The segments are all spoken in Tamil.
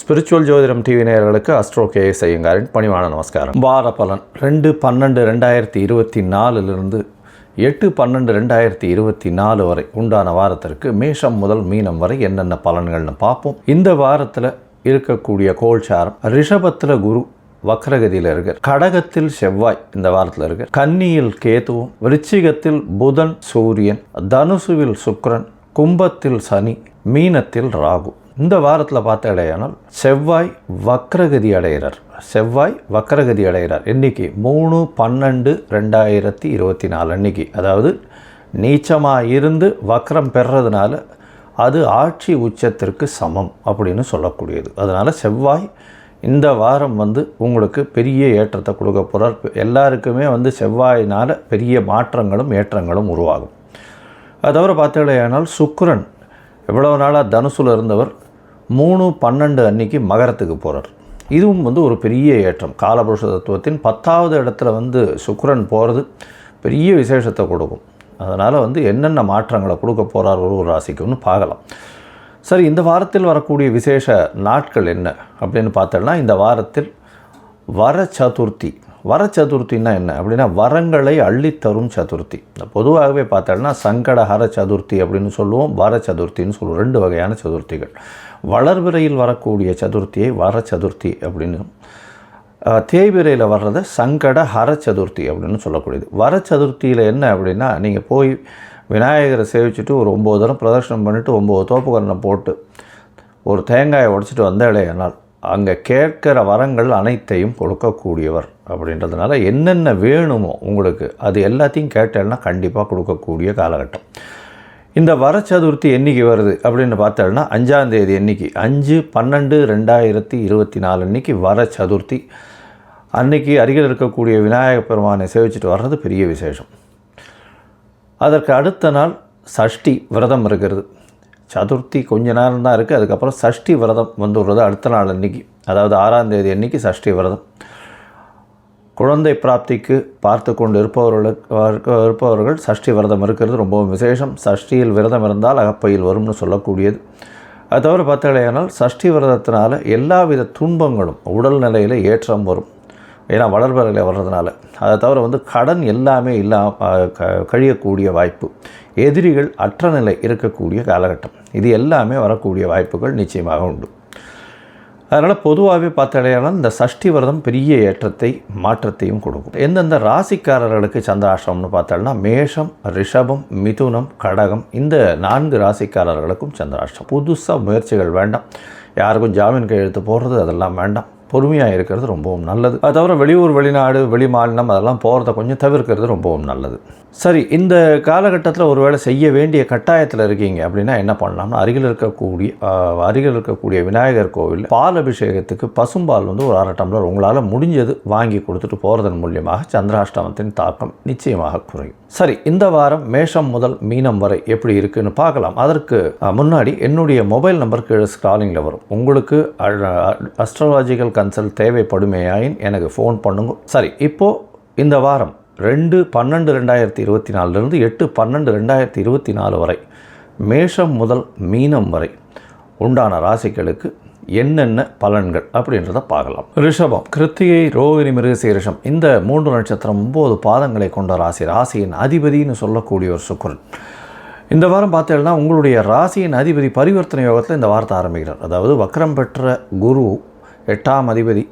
ஸ்பிரிச்சுவல் ஜோதிடம் டிவி நேயர்களுக்கு அஸ்ட்ரோ கே எஸ் ஐயங்காரின் பணிவான நமஸ்காரம். வார பலன். ரெண்டு பன்னெண்டு ரெண்டாயிரத்தி இருபத்தி நாலுலேருந்து எட்டு பன்னெண்டு ரெண்டாயிரத்தி இருபத்தி நாலு வரை உண்டான வாரத்திற்கு மேஷம் முதல் மீனம் வரை என்னென்ன பலன்கள்னு பார்ப்போம். இந்த வாரத்தில் இருக்கக்கூடிய கோல்சாரம் ரிஷபத்தில் குரு வக்ரகதியில் இருக்கார் கடகத்தில் செவ்வாய் இந்த வாரத்தில் இருக்கார் கன்னியில் கேதுவும் விருச்சிகத்தில் புதன் சூரியன் தனுசுவில் சுக்ரன் கும்பத்தில் சனி மீனத்தில் ராகு. இந்த வாரத்தில் பார்த்த இடையானால் செவ்வாய் வக்ரகதி அடைகிறார். செவ்வாய் வக்ரகதி அடைகிறார். இன்னைக்கு மூணு பன்னெண்டு ரெண்டாயிரத்தி இருபத்தி நாலு அன்னைக்கு. அதாவது நீச்சமாக இருந்து வக்ரம் பெறுறதுனால அது ஆட்சி உச்சத்திற்கு சமம் அப்படின்னு சொல்லக்கூடியது. அதனால் செவ்வாய் இந்த வாரம் வந்து உங்களுக்கு பெரிய ஏற்றத்தை கொடுக்க போகிறார் எல்லாருக்குமே வந்து செவ்வாயினால் பெரிய மாற்றங்களும் ஏற்றங்களும் உருவாகும். அது தவிர பார்த்தீங்களேனால் சுக்கரன் எவ்வளவு நாளாக தனுசுல இருந்தவர் மூணு பன்னெண்டு அன்னைக்கு மகரத்துக்கு போகிறார் இதுவும் வந்து ஒரு பெரிய ஏற்றம். காலபுருஷ தத்துவத்தின் பத்தாவது இடத்துல வந்து சுக்கரன் போகிறது பெரிய விசேஷத்தை கொடுக்கும். அதனால் வந்து என்னென்ன மாற்றங்களை கொடுக்க போகிறார் ஒரு ஒரு ராசிக்குன்னு பார்க்கலாம். சரி இந்த வாரத்தில் வரக்கூடிய விசேஷ நாட்கள் என்ன அப்படின்னு பார்த்தோம்னா இந்த வாரத்தில் வர சதுர்த்தி. வர சதுர்த்தின்னா என்ன? அப்படின்னா வரங்களை அள்ளித்தரும் சதுர்த்தி. பொதுவாகவே பார்த்தோம்னா சங்கடஹர சதுர்த்தி அப்படின்னு சொல்லுவோம் வர சதுர்த்தின்னு சொல்லுவோம் ரெண்டு வகையான சதுர்த்திகள். வளர்விரையில் வரக்கூடிய சதுர்த்தியை வர சதுர்த்தி அப்படின்னு அஹ், தேய்பிறையில் வர்றதை சங்கட ஹர சதுர்த்தி அப்படின்னு சொல்லக்கூடியது. வர சதுர்த்தியில் என்ன அப்படின்னா நீங்கள் போய் விநாயகரை சேவிச்சுட்டு ஒரு ஒம்பது தரம் பிரதர்ஷனம் பண்ணிவிட்டு ஒம்பது தோப்புக்கரணை போட்டு ஒரு தேங்காயை உடைச்சிட்டு வந்த இடையனால் அங்கே கேட்கிற வரங்கள் அனைத்தையும் கொடுக்கக்கூடியவர் அப்படின்றதுனால என்னென்ன வேணுமோ உங்களுக்கு அது எல்லாத்தையும் கேட்டேன்னா கண்டிப்பாக கொடுக்கக்கூடிய காலகட்டம். இந்த வர சதுர்த்தி என்னைக்கு வருது அப்படின்னு பார்த்தோம்னா அஞ்சாந்தேதி என்னைக்கு? அஞ்சு பன்னெண்டு ரெண்டாயிரத்தி இருபத்தி நாலு அன்னைக்கு வர சதுர்த்தி அன்னைக்கு அருகில் இருக்கக்கூடிய விநாயகப் பெருமானை சேவிச்சுட்டு வர்றது பெரிய விசேஷம். அதற்கு அடுத்த நாள் சஷ்டி விரதம் இருக்கிறது. சதுர்த்தி கொஞ்ச நேரம் தான் இருக்குது அதுக்கப்புறம் சஷ்டி விரதம் வந்துடுறது அடுத்த நாள் அன்னைக்கு. அதாவது ஆறாம் தேதி அன்னைக்கு சஷ்டி விரதம். குழந்தை பிராப்திக்கு பார்த்து கொண்டு இருப்பவர்களுக்கு இருப்பவர்கள் சஷ்டி விரதம் இருக்கிறது. ரொம்பவும் விசேஷம். சஷ்டியில் விரதம் இருந்தால் அகப்பையில் வரும்னு சொல்லக்கூடியது. அது தவிர பார்த்தாலேயானால் சஷ்டி விரதத்தினால எல்லாவித துன்பங்களும் உடல் நிலையில் ஏற்றம் வரும். ஏன்னா வளர்பறையில் வர்றதுனால. அதை தவிர வந்து கடன் எல்லாமே இல்லாம க- கழியக்கூடிய வாய்ப்பு. எதிரிகள் அற்ற நிலை இருக்கக்கூடிய காலகட்டம். இது எல்லாமே வரக்கூடிய வாய்ப்புகள் நிச்சயமாக உண்டு. அதனால் பொதுவாகவே பார்த்தாலேயானால் இந்த சஷ்டி விரதம் பெரிய ஏற்றத்தை மாற்றத்தையும் கொடுக்கும். எந்தெந்த ராசிக்காரர்களுக்கு சந்திராஷ்டிரம்னு பார்த்தோம்னா மேஷம் ரிஷபம் மிதுனம் கடகம் இந்த நான்கு ராசிக்காரர்களுக்கும் சந்திராஷ்டிரம் புதுசாக முயற்சிகள் வேண்டாம். யாருக்கும் ஜாமீன் கையெழுத்து போடுறது அதெல்லாம் வேண்டாம். பொறுமையாக இருக்கிறது ரொம்பவும் நல்லது. அது தவிர வெளியூர் வெளிநாடு வெளி மாநிலம் அதெல்லாம் போகிறத கொஞ்சம் தவிர்க்கிறது ரொம்பவும் நல்லது. சரி இந்த காலகட்டத்தில் ஒருவேளை செய்ய வேண்டிய கட்டாயத்தில் இருக்கீங்க அப்படின்னா என்ன பண்ணலாம்னா அருகில் இருக்கக்கூடிய அருகில் இருக்கக்கூடிய விநாயகர் கோவில் பால் அபிஷேகத்துக்கு பசும்பால் வந்து ஒரு அரை டம்ளர் உங்களால் முடிஞ்சது வாங்கி கொடுத்துட்டு போகிறதன் மூலியமாக சந்திராஷ்டமத்தின் தாக்கம் நிச்சயமாக குறையும். சரி இந்த வாரம் மேஷம் முதல் மீனம் வரை எப்படி இருக்குன்னு பார்க்கலாம். அதற்கு முன்னாடி என்னுடைய மொபைல் நம்பர் கீழே ஸ்க்ராலிங்கில் வரும். உங்களுக்கு அஸ்ட்ராலஜிக்கல் கன்சல்ட் தேவைப்படுமேயாயின் எனக்கு ஃபோன் பண்ணுங்க. சரி இப்போது இந்த வாரம் ரெண்டு பன்னெண்டு ரெண்டாயிரத்தி இருபத்தி நாலுலேருந்து எட்டு பன்னெண்டு ரெண்டாயிரத்தி இருபத்தி நாலு வரை மேஷம் முதல் மீனம் வரை உண்டான ராசிகளுக்கு என்னென்ன பலன்கள் அப்படின்றத பார்க்கலாம். ரிஷபம் கிருத்திகை ரோகிணி மிருகசீரிஷம் இந்த மூன்று நட்சத்திரம் ஒம்பது பாதங்களை கொண்ட ராசி. ராசியின் அதிபதின்னு சொல்லக்கூடிய ஒரு சுக்கிரன். இந்த வாரம் பார்த்தீங்கன்னா உங்களுடைய ராசியின் அதிபதி பரிவர்த்தனை யோகத்தில் இந்த வாரத்தை ஆரம்பிக்கிறார். அதாவது வக்ரம் பெற்ற குரு எட்டாம் அதிபதி.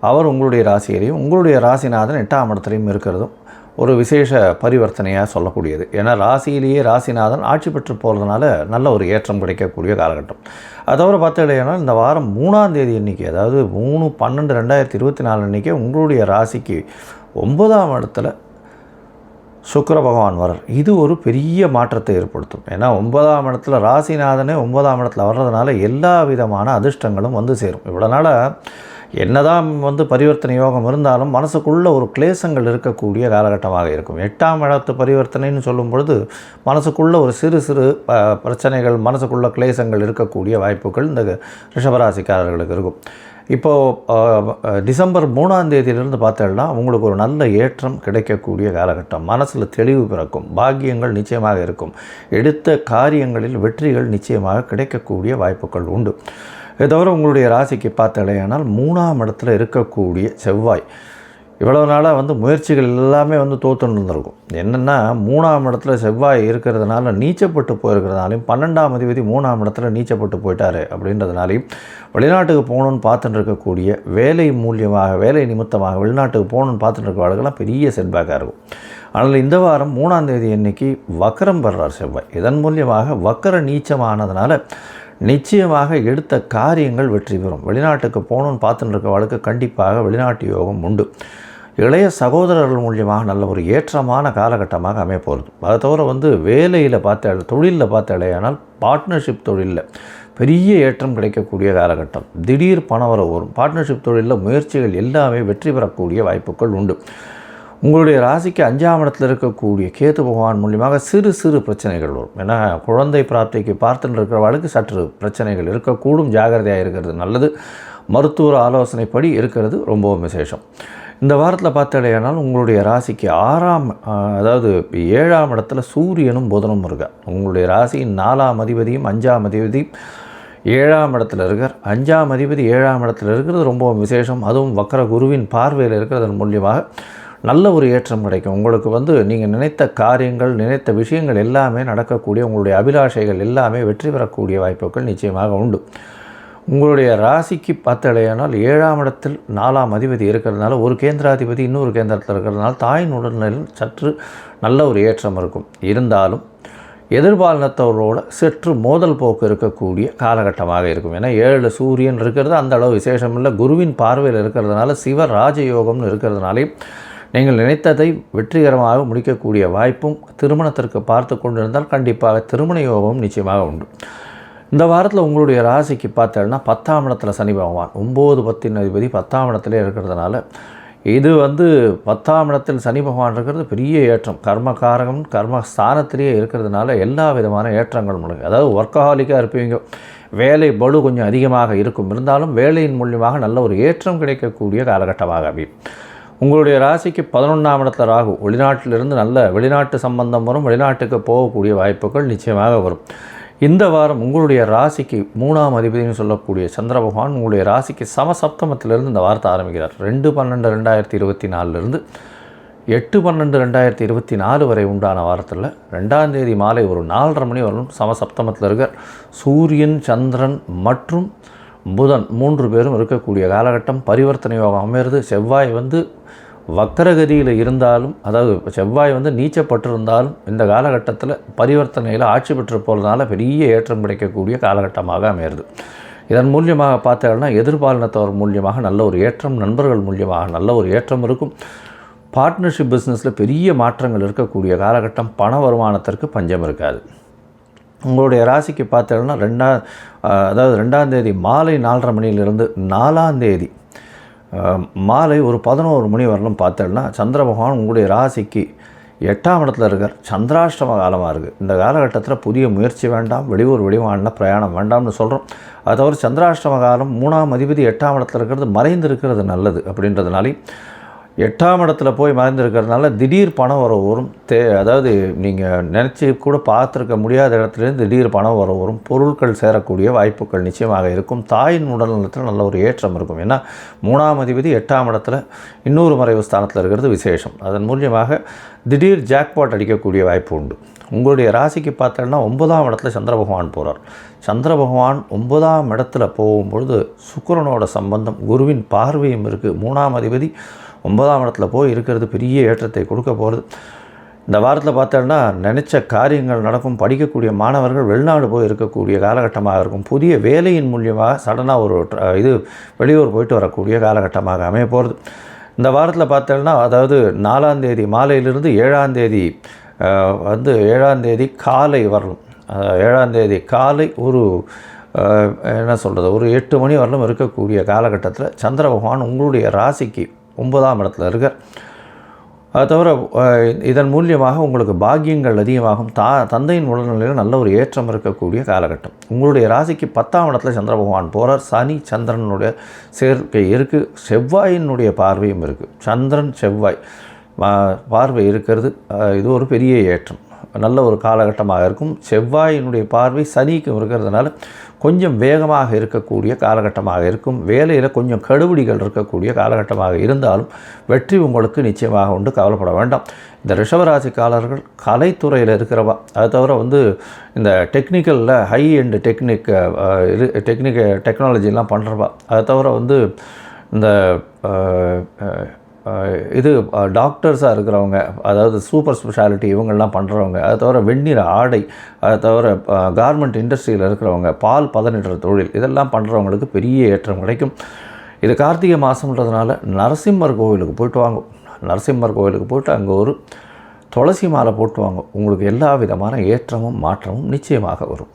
அவர் உங்களுடைய ராசியிலையும் உங்களுடைய ராசிநாதன் எட்டாம் இடத்துலையும் இருக்கிறதும் ஒரு விசேஷ பரிவர்த்தனையாக சொல்லக்கூடியது. ஏன்னா ராசியிலேயே ராசிநாதன் ஆட்சி பெற்று போகிறதுனால நல்ல ஒரு ஏற்றம் கிடைக்கக்கூடிய காலகட்டம். அது தவிர இந்த வாரம் மூணாம் தேதி அன்னைக்கு அதாவது மூணு பன்னெண்டு ரெண்டாயிரத்தி இருபத்தி நாலு அன்றைக்கி உங்களுடைய ராசிக்கு ஒன்பதாம் இடத்துல சுக்கர பகவான் வரார் இது ஒரு பெரிய மாற்றத்தை ஏற்படுத்தும். ஏன்னா ஒன்பதாம் இடத்துல ராசிநாதனே ஒன்பதாம் இடத்துல வர்றதுனால எல்லா விதமான அதிர்ஷ்டங்களும் வந்து சேரும். இவ்வளோனால என்னதான் வந்து பரிவர்த்தனை யோகம் இருந்தாலும் மனசுக்குள்ள ஒரு கிளேசங்கள் இருக்கக்கூடிய காலகட்டமாக இருக்கும். எட்டாம் இடத்து பரிவர்த்தனைன்னு சொல்லும் பொழுது மனசுக்குள்ள ஒரு சிறு சிறு பிரச்சனைகள் மனசுக்குள்ள கிளேசங்கள் இருக்கக்கூடிய வாய்ப்புகள் இந்த ரிஷபராசிக்காரர்களுக்கு இருக்கும். இப்போது டிசம்பர் மூணாம் தேதியிலிருந்து பார்த்தோம்னா உங்களுக்கு ஒரு நல்ல ஏற்றம் கிடைக்கக்கூடிய காலகட்டம். மனசில் தெளிவு பிறக்கும். பாக்கியங்கள் நிச்சயமாக இருக்கும். எடுத்த காரியங்களில் வெற்றிகள் நிச்சயமாக கிடைக்கக்கூடிய வாய்ப்புகள் உண்டு. இதை தவிர உங்களுடைய ராசிக்கு பார்த்தலையானால் மூணாம் இடத்துல இருக்கக்கூடிய செவ்வாய் இவ்வளோ நாளாக வந்து முயற்சிகள் எல்லாமே வந்து தோற்றுன்னு இருந்திருக்கும். என்னென்னா மூணாம் இடத்துல செவ்வாய் இருக்கிறதுனால நீச்சப்பட்டு போயிருக்கிறதுனாலையும் பன்னெண்டாம் அதிபதி மூணாம் இடத்துல நீச்சப்பட்டு போயிட்டாரு அப்படின்றதுனாலையும் வெளிநாட்டுக்கு போகணுன்னு பார்த்துட்டு இருக்கக்கூடிய வேலை மூலியமாக வேலை நிமித்தமாக வெளிநாட்டுக்கு போகணுன்னு பார்த்துட்டு இருக்கிறவர்களுக்கெல்லாம் பெரிய செட்பேக்காக இருக்கும். ஆனால் இந்த வாரம் மூணாம் தேதி அன்னைக்கு வக்கரம் பெறார் செவ்வாய். இதன் மூலியமாக வக்கர நீச்சமானதுனால நிச்சயமாக எடுத்த காரியங்கள் வெற்றி பெறும். வெளிநாட்டுக்கு போகணுன்னு பார்த்துட்டு இருக்கவளுக்கு கண்டிப்பாக வெளிநாட்டு யோகம் உண்டு. இளைய சகோதரர்கள் மூலியமாக நல்ல ஒரு ஏற்றமான காலகட்டமாக அமைய போகிறது அதை தவிர வந்து வேலையில் பார்த்த தொழிலில் பார்த்த இளையானால் பார்ட்னர்ஷிப் தொழிலில் பெரிய ஏற்றம் கிடைக்கக்கூடிய காலகட்டம். திடீர் பணவரவு வரும் பார்ட்னர்ஷிப் தொழிலில் முயற்சிகள் எல்லாமே வெற்றி பெறக்கூடிய வாய்ப்புகள் உண்டு. உங்களுடைய ராசிக்கு அஞ்சாம் இடத்தில் இருக்கக்கூடிய கேது பகவான் மூலியமாக சிறு சிறு பிரச்சனைகள் வரும். ஏன்னா குழந்தை பிராப்திக்கு பார்த்துட்டு இருக்கிறவளுக்கு சற்று பிரச்சனைகள் இருக்கக்கூடும். ஜாகிரதையாக இருக்கிறது நல்லது. மருத்துவ ஆலோசனைப்படி இருக்கிறது ரொம்பவும் விசேஷம். இந்த வாரத்தில் பார்த்தடையானால் உங்களுடைய ராசிக்கு ஆறாம் அதாவது ஏழாம் இடத்துல சூரியனும் புதனும் இருக்கா உங்களுடைய ராசியின் நாலாம் அதிபதியும் அஞ்சாம் அதிபதியும் ஏழாம் இடத்துல இருக்கார். அஞ்சாம் அதிபதி ஏழாம் இடத்துல இருக்கிறது ரொம்பவும் விசேஷம். அதுவும் வக்கர குருவின் பார்வையில் இருக்கிறதன் மூலியமாக நல்ல ஒரு ஏற்றம் கிடைக்கும். உங்களுக்கு வந்து நீங்கள் நினைத்த காரியங்கள் நினைத்த விஷயங்கள் எல்லாமே நடக்கக்கூடிய உங்களுடைய அபிலாஷைகள் எல்லாமே வெற்றி பெறக்கூடிய வாய்ப்புகள் நிச்சயமாக உண்டு. உங்களுடைய ராசிக்கு பார்த்தடையானால் ஏழாம் இடத்தில் நாலாம் அதிபதி இருக்கிறதுனால ஒரு கேந்திராதிபதி இன்னொரு கேந்திரத்தில் இருக்கிறதுனால தாயின் உடல்நிலையில் சற்று நல்ல ஒரு ஏற்றம் இருக்கும். இருந்தாலும் எதிர்பாலினத்தவரோட சற்று மோதல் போக்கு இருக்கக்கூடிய காலகட்டமாக இருக்கும். ஏன்னா ஏழு சூரியன் இருக்கிறது அந்த அளவு விசேஷம் இல்லை. குருவின் பார்வையில் இருக்கிறதுனால சிவ ராஜயோகம்னு இருக்கிறதுனாலே நீங்கள் நினைத்ததை வெற்றிகரமாக முடிக்கக்கூடிய வாய்ப்பும் திருமணத்திற்கு பார்த்து கொண்டிருந்தால் கண்டிப்பாக திருமண யோகமும் நிச்சயமாக உண்டு. இந்த வாரத்தில் உங்களுடைய ராசிக்கு பார்த்தேன்னா பத்தாம் இடத்துல சனி பகவான். ஒம்பது பத்தின் அதிபதி பத்தாம் இடத்துல இருக்கிறதுனால இது வந்து பத்தாம் இடத்தில் சனி பகவான் இருக்கிறது பெரிய ஏற்றம். கர்மகாரகம் கர்ம ஸ்தானத்திலேயே இருக்கிறதுனால எல்லா விதமான ஏற்றங்களும் முடியும் அதாவது ஒர்க்கஹாலிக்காக இருப்பீங்க. வேலை பலு கொஞ்சம் அதிகமாக இருக்கும். இருந்தாலும் வேலையின் மூலியமாக நல்ல ஒரு ஏற்றம் கிடைக்கக்கூடிய காலகட்டமாக அமையும். உங்களுடைய ராசிக்கு பதினொன்றாம் இடத்துல ராகு. வெளிநாட்டிலிருந்து நல்ல வெளிநாட்டு சம்பந்தம் வரும். வெளிநாட்டுக்கு போகக்கூடிய வாய்ப்புகள் நிச்சயமாக வரும். இந்த வாரம் உங்களுடைய ராசிக்கு மூணாம் அதிபதினு சொல்லக்கூடிய சந்திர பகவான் உங்களுடைய ராசிக்கு சமசப்தமத்திலிருந்து இந்த வாரத்தை ஆரம்பிக்கிறார். ரெண்டு பன்னெண்டு ரெண்டாயிரத்தி இருபத்தி நாலுலேருந்து எட்டு பன்னெண்டு ரெண்டாயிரத்தி இருபத்தி நாலு வரை உண்டான வாரத்தில் ரெண்டாம் தேதி மாலை ஒரு நாலரை மணி வரலும் சமசப்தமத்தில் இருக்கிற சூரியன் சந்திரன் மற்றும் புதன் மூன்று பேரும் இருக்கக்கூடிய காலகட்டம். பரிவர்த்தனை யோகம் அமையிறது. செவ்வாய் வந்து வக்கரகதியில் இருந்தாலும் அதாவது செவ்வாய் வந்து நீச்சப்பட்டிருந்தாலும் இந்த காலகட்டத்தில் பரிவர்த்தனையில் ஆட்சி பெற்று போகிறதுனால பெரிய ஏற்றம் கிடைக்கக்கூடிய காலகட்டமாக அமையிறது. இதன் மூலியமாக பார்த்தோம்னா எதிர்பாலினத்தவர் மூலியமாக நல்ல ஒரு ஏற்றம் நண்பர்கள் மூலியமாக நல்ல ஒரு ஏற்றம் இருக்கும். பார்ட்னர்ஷிப் பிஸ்னஸில் பெரிய மாற்றங்கள் இருக்கக்கூடிய காலகட்டம் பண வருமானத்திற்கு பஞ்சம் இருக்காது. உங்களுடைய ராசிக்கு பார்த்தோம்னா ரெண்டாம் அதாவது ரெண்டாம் தேதி மாலை நாலரை மணியிலிருந்து நாலாம் தேதி மாலை ஒரு பதினோரு மணி வரலும் பார்த்தோம்னா சந்திர பகவான் உங்களுடைய ராசிக்கு எட்டாம் இடத்துல இருக்கார். சந்திராஷ்டம காலமாக இருக்குது இந்த காலகட்டத்தில் புதிய முயற்சி வேண்டாம் வெளியூர் வெளிமாநில பிரயாணம் வேண்டாம்னு சொல்கிறோம் அது தவிர சந்திராஷ்டம காலம் மூணாம் அதிபதி எட்டாம் இடத்துல இருக்கிறது மறைந்து இருக்கிறது நல்லது அப்படின்றதுனாலே எட்டாம் இடத்துல போய் மறைந்திருக்கிறதுனால திடீர் பணம் வர வரும் தே அதாவது நீங்கள் நினச்சி கூட பார்த்துருக்க முடியாத இடத்துலேருந்து திடீர் பணம் வர வரும் பொருட்கள் சேரக்கூடிய வாய்ப்புகள் நிச்சயமாக இருக்கும். தாயின் உடல்நலத்தில் நல்ல ஒரு ஏற்றம் இருக்கும். ஏன்னா மூணாம் அதிபதி எட்டாம் இடத்துல இன்னொரு மறைவு ஸ்தானத்தில் இருக்கிறது விசேஷம். அதன் மூலியமாக திடீர் ஜாக்பாட் அடிக்கக்கூடிய வாய்ப்பு உண்டு. உங்களுடைய ராசிக்கு பார்த்தோன்னா ஒன்பதாம் இடத்துல சந்திர பகவான் போகிறார் சந்திர பகவான் ஒன்பதாம் இடத்துல போகும்பொழுது சுக்கரனோட சம்பந்தம் குருவின் பார்வையும் இருக்குது மூணாம் அதிபதி ஒன்பதாம் இடத்துல போய் இருக்கிறது பெரிய ஏற்றத்தை கொடுக்க போகிறது இந்த வாரத்தில் பார்த்தோன்னா நினச்ச காரியங்கள் நடக்கும். படிக்கக்கூடிய மாணவர்கள் வெளிநாடு போய் இருக்கக்கூடிய காலகட்டமாக இருக்கும். புதிய வேலையின் மூலியமாக சடனாக ஒரு இது வெளியூர் போயிட்டு வரக்கூடிய காலகட்டமாக அமைய போகிறது இந்த வாரத்தில் பார்த்தோன்னா அதாவது நாலாம் தேதி மாலையிலிருந்து ஏழாம் தேதி வந்து ஏழாம் தேதி காலை வரணும் ஏழாம் தேதி காலை ஒரு என்ன சொல்கிறது ஒரு எட்டு மணி வரலும் இருக்கக்கூடிய காலகட்டத்தில் சந்திர பகவான் உங்களுடைய ராசிக்கு ஒன்பதாம் இடத்துல இருக்கார் அது தவிர இதன் மூலியமாக உங்களுக்கு பாக்கியங்கள் அதிகமாகும். தா தந்தையின் உடல்நிலையில் நல்ல ஒரு ஏற்றம் இருக்கக்கூடிய காலகட்டம். உங்களுடைய ராசிக்கு பத்தாம் இடத்துல சந்திர பகவான் போகிறார் சனி சந்திரனுடைய சேர்க்கை இருக்குது செவ்வாயினுடைய பார்வையும் இருக்குது சந்திரன் செவ்வாய் பார்வை இருக்கிறது. இது ஒரு பெரிய ஏற்றம். நல்ல ஒரு காலகட்டமாக இருக்கும். செவ்வாயினுடைய பார்வை சனிக்கும் இருக்கிறதுனால கொஞ்சம் வேகமாக இருக்கக்கூடிய காலகட்டமாக இருக்கும். வேலையில் கொஞ்சம் கடுபிடிகள் இருக்கக்கூடிய காலகட்டமாக இருந்தாலும் வெற்றி உங்களுக்கு நிச்சயமாக உண்டு. கவலைப்பட வேண்டாம். இந்த ரிஷபராசிக்காரர்கள் கலைத்துறையில் இருக்கிறவா. அது தவிர வந்து இந்த டெக்னிக்கலில் ஹை எண்டு டெக்னிக் இது டெக்னிக் டெக்னாலஜிலாம் பண்ணுறவா அது தவிர வந்து இந்த இது டாக்டர்ஸாக இருக்கிறவங்க அதாவது சூப்பர் ஸ்பெஷாலிட்டி இவங்கெல்லாம் பண்ணுறவங்க அதை தவிர வெந்நீர் ஆடை அதை தவிர கார்மெண்ட் இண்டஸ்ட்ரியில் இருக்கிறவங்க பால் பதனிடுற தொழில் இதெல்லாம் பண்ணுறவங்களுக்கு பெரிய ஏற்றம் கிடைக்கும். இது கார்த்திகை மாதம்ன்றதுனால நரசிம்மர் கோவிலுக்கு போயிட்டு வாங்க. நரசிம்மர் கோவிலுக்கு போயிட்டு அங்கே ஒரு துளசி மாலை போட்டு வாங்க. உங்களுக்கு எல்லா விதமான ஏற்றமும் மாற்றமும் நிச்சயமாக வரும்.